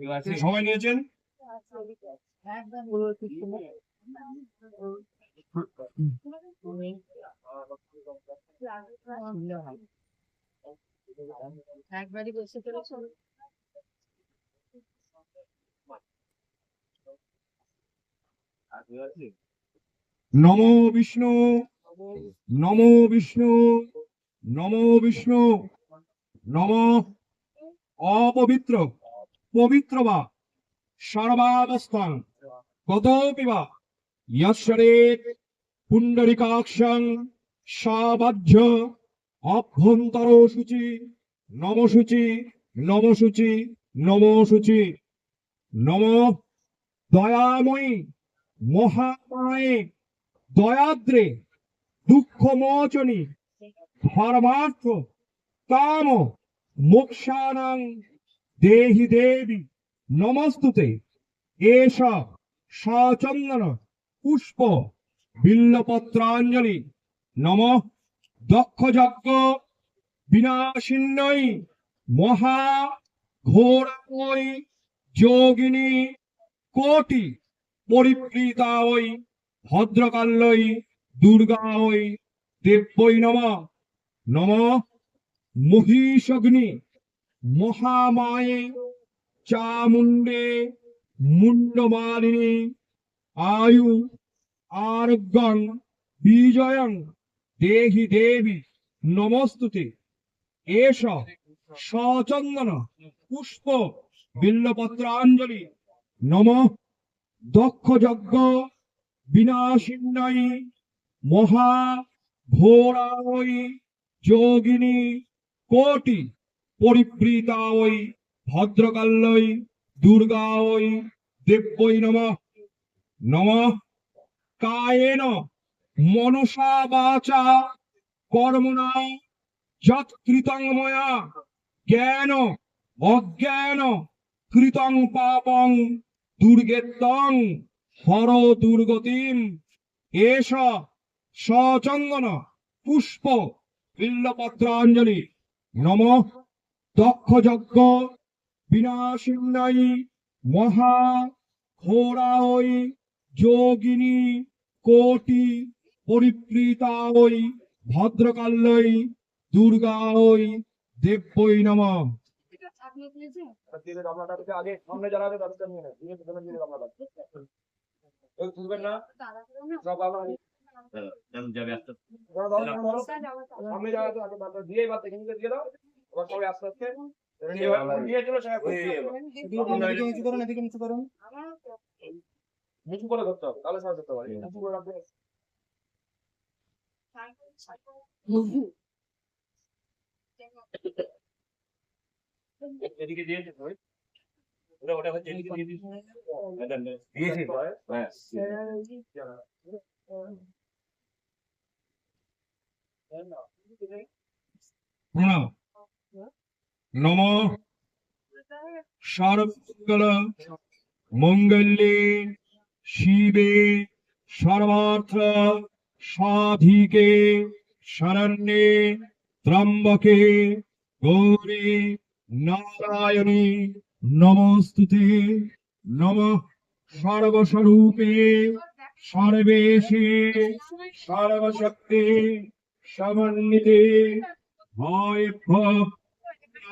চলেছ নমো বিষ্ণু নমো বিষ্ণু নমো বিষ্ণু নম অপবিত্র। পবিত্র বা সর্বাবস্থান। কতপি বা যশ্বরে পুণ্ডরিকাক্ষং সাবাহ্য অভ্যন্তর সূচি নমসূচি নমসূচি নমসূচি। নম দয়াময়ী মহামায়ে দয়াদ্রে দুঃখ মোচনী ধর্মার্থ কাম মোক্ষানাং দেহি দেবী, নমস্তুতে। এষ সচন্দন, পুষ্প, বিল্লপত্রাঞ্জলি, নম। দক্ষ যজ্ঞ বিনাশিন্নই মহা ঘোরাই যোগিনী, কোটি পরিপ্রীতা ওই ভদ্রকাল্যই দুর্গা ওই দেব্যই নম। নম। মহিষগ্নি মহামায়ে চামুণ্ডে মুন্ডমালিনী আয়ু আরোগ্যং বিজয়ং দেহি দেবী নমস্তুতে। এষ সচন্দন পুষ্প বিল্লপত্রাঞ্জলি নম। দক্ষ যজ্ঞ বিনাশিন্নই মহা ঘোরাই যোগিনী কোটি পরিপ্রীতা ওই ভদ্রকাল্যই দুর্গা ওই দেব্যই নম। নম। কায়েন মনসা বাচা কর্মণা যৎকৃতং ময়া। জ্ঞান অজ্ঞান কৃতং পাপং দুর্গেত্তং হর দুর্গতিম। এষ সচন্দন পুষ্প বিল্লপত্রাঞ্জলি। নম। দক্ষ যজ্ঞ বিনাশিন্নই মহা ঘোরাই যোগিনী কোটি পরিপ্রীতা ওই ভদ্রকাল্যই দুর্গা ওই দেব্যই নম। সামনে ধরো, ধরো। সামনে বাদ দিয়ে এবার দিয়ে দাও। আস্তে আস্তে নিচু নিচু করে ধরতে হবে তাহলে সবাই ধরতে পারে। নিচু করে রাখবে এদিকে দিয়েছে ওটা ওটা হচ্ছে এদিকে দিয়ে দিয়েছি হ্যাঁ প্রণাম নম সর্বমঙ্গল মঙ্গলে শিবে সর্বার্থ সাধিকে শরণ্যে ত্রম্বকে গৌরী নারায়ণী নমস্তুতে নম সর্বস্বরূপে সর্বেশে সর্বশক্তি সমন্বিতে ভয়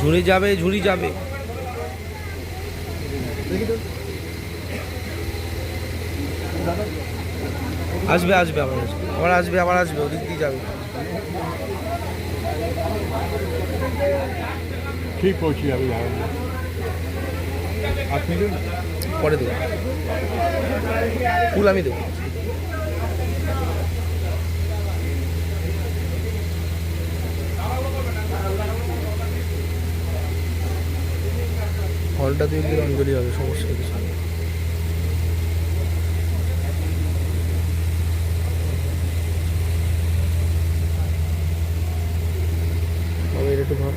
ঝুড়ি যাবে ঝুড়ি যাবে। আসবে আসবে আবার আসবে। আবার আসবে আবার আসবে ওদিক দিয়ে যাবে। ঠিক আমি আপনি পরে দেবো। ফুল আমি দেবো। হলটা দিয়ে দিলে অঞ্জলি হবে সমস্যা কিছু। এটা একটু ভাব।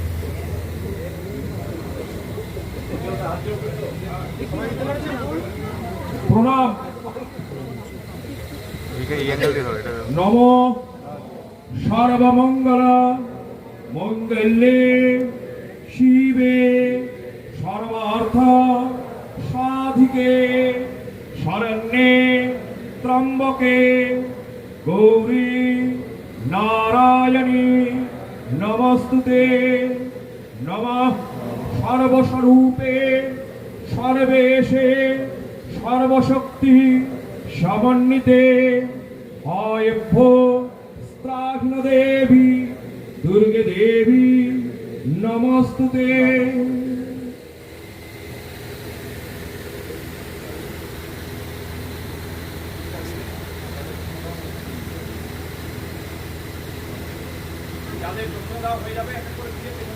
প্রণাম। নম সর্বমঙ্গল মঙ্গলে শিবে সর্বার্থ সাধিকে, শরণ্যে ত্রম্বকে, গৌরী নারায়ণী নমস্তুতে। নমঃ সর্বস্বরূপে, সর্বেশে সর্বশক্তি সমন্বিতে। হয়ভ্য স্ত্রাঘ্ন দেবী, দুর্গে দেবী, নমস্তুতে। যাদের যোগ্যতা হয়ে যাবে একটা করে দিয়ে